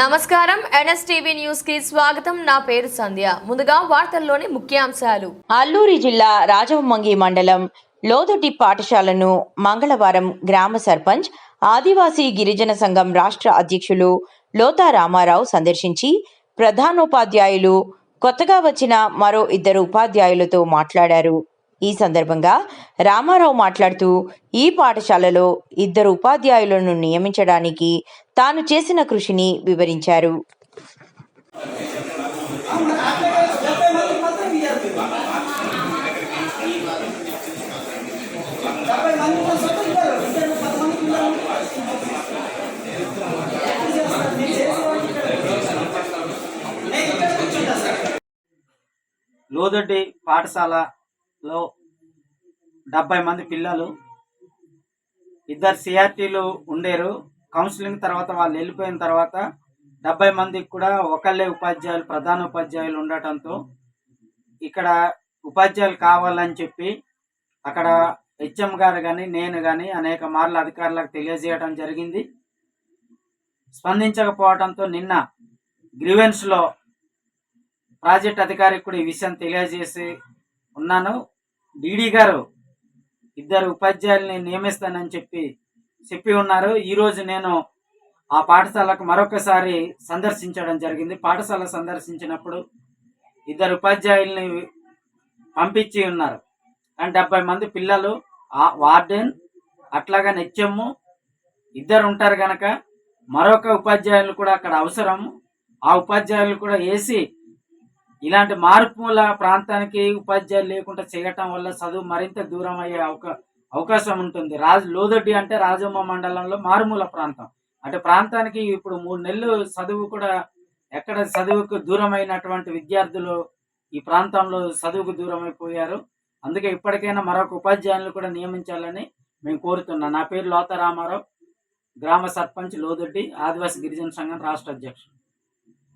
నమస్కారం. ఎన్ఎస్టీవీ న్యూస్కి స్వాగతం. నా పేరు సంధ్య. ముందుగా వార్తల్లోని ముఖ్యాంశాలు. అల్లూరి జిల్లా రాజవమంగి మండలం లోదొడ్డి పాఠశాలను మంగళవారం గ్రామ సర్పంచ్ ఆదివాసీ గిరిజన సంఘం రాష్ట్ర అధ్యక్షులు లోతా రామారావు సందర్శించి ప్రధానోపాధ్యాయులు కొత్తగా వచ్చిన మరో ఇద్దరు ఉపాధ్యాయులతో మాట్లాడారు. ఈ సందర్భంగా రామారావు మాట్లాడుతూ ఈ పాఠశాలలో ఇద్దరు ఉపాధ్యాయులను నియమించడానికి తాను చేసిన కృషిని వివరించారు. లోదొడ్డి లో డెబ్బై మంది పిల్లలు. ఇద్దరు సిఆర్టీలు ఉండేరు. కౌన్సిలింగ్ తర్వాత వాళ్ళు వెళ్ళిపోయిన తర్వాత డెబ్బై మందికి కూడా ఒకళ్ళే ఉపాధ్యాయులు ప్రధాన ఉపాధ్యాయులు ఉండటంతో ఇక్కడ ఉపాధ్యాయులు కావాలని చెప్పి అక్కడ హెచ్ఎం గారు కానీ నేను కానీ అనేక మార్లు అధికారులకు తెలియజేయడం జరిగింది. స్పందించకపోవడంతో నిన్న గ్రీవెన్స్లో ప్రాజెక్ట్ అధికారికి కూడా ఈ విషయం తెలియజేసి ఉన్నాను. డీడీ గారు ఇద్దరు ఉపాధ్యాయుల్ని నియమిస్తానని చెప్పి చెప్పి ఉన్నారు. ఈరోజు నేను ఆ పాఠశాలకు మరొకసారి సందర్శించడం జరిగింది. పాఠశాల సందర్శించినప్పుడు ఇద్దరు ఉపాధ్యాయుల్ని పంపించి ఉన్నారు. అండ్ డెబ్బై మంది పిల్లలు ఆ వార్డెన్ అట్లాగా నిత్యము ఇద్దరు ఉంటారు కనుక మరొక ఉపాధ్యాయులు కూడా అక్కడ అవసరం. ఆ ఉపాధ్యాయులు కూడా వేసి ఇలాంటి మార్పుల ప్రాంతానికి ఉపాధ్యాయులు లేకుండా చేయటం వల్ల చదువు మరింత దూరం అయ్యే అవకా అవకాశం ఉంటుంది. రాజు లోదొడ్డి అంటే రాజమ్మ మండలంలో మారుమూల ప్రాంతం. అంటే ప్రాంతానికి ఇప్పుడు మూడు నెలలు చదువు కూడా ఎక్కడ చదువుకు దూరమైనటువంటి విద్యార్థులు ఈ ప్రాంతంలో చదువుకు దూరమైపోయారు. అందుకే ఇప్పటికైనా మరొక ఉపాధ్యాయులను కూడా నియమించాలని మేము కోరుతున్నాం. నా పేరు లోత రామారావు గ్రామ సర్పంచ్ లోదొడ్డి ఆదివాసీ గిరిజన సంఘం రాష్ట్ర అధ్యక్షుడు.